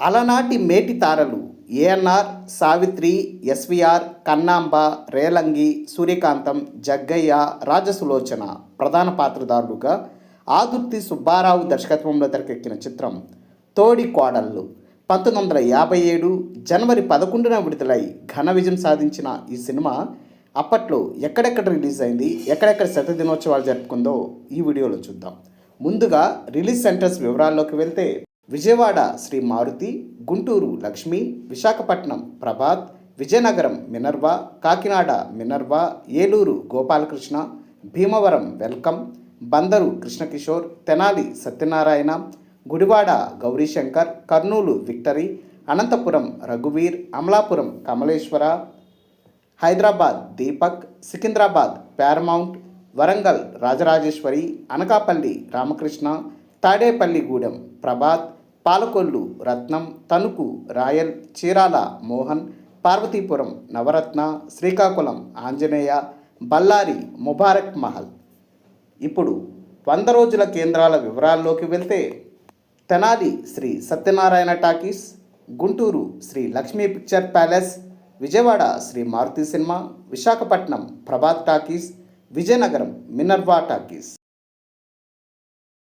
అలనాటి మేటి తారలు ఏఎన్ఆర్ సావిత్రి ఎస్విఆర్ కన్నాంబ రేలంగి సూర్యకాంతం జగ్గయ్య రాజసులోచన ప్రధాన పాత్రదారులుగా ఆదుర్తి సుబ్బారావు దర్శకత్వంలో తెరకెక్కిన చిత్రం తోడి కోడళ్ళు. పంతొమ్మిది వందల యాభై ఏడు జనవరి పదకొండున విడుదలై ఘన విజయం సాధించిన ఈ సినిమా అప్పట్లో ఎక్కడెక్కడ రిలీజ్ అయింది ఎక్కడెక్కడ శత దినోత్సవాలు జరుపుకుందో ఈ వీడియోలో చూద్దాం. ముందుగా రిలీజ్ సెంటర్స్ వివరాల్లోకి వెళ్తే Vijayawada Sri Maruti Guntur Lakshmi Visakhapatnam Prabhat Vizianagaram Minerva Kakinada Minerva Eluru Gopalakrishna Bhimavaram Welcome Bandaru Krishnakishore Tenali Satyanarayana Gudivada Gowrishankar Kurnool Victory Anantapur రఘువీర్ Amalapuram Kamaleswara Hyderabad Deepak Secunderabad Paramount Warangal Rajarajeshwari Anakapalli Ramakrishna Tadepalligudem Prabhat Palakollu Ratnam Tanuku Royal Chirala Mohan Parvathipuram Navaratna Srikakulam Anjaneya Bellary Mubarak Mahal. ఇప్పుడు వంద రోజుల కేంద్రాల వివరాల్లోకి వెళ్తే Tenali Sri Satyanarayana Talkies Guntur Sri Lakshmi Picture Palace Vijayawada Sri Maruti cinema Visakhapatnam Prabhat Talkies Vizianagaram Minerva Talkies.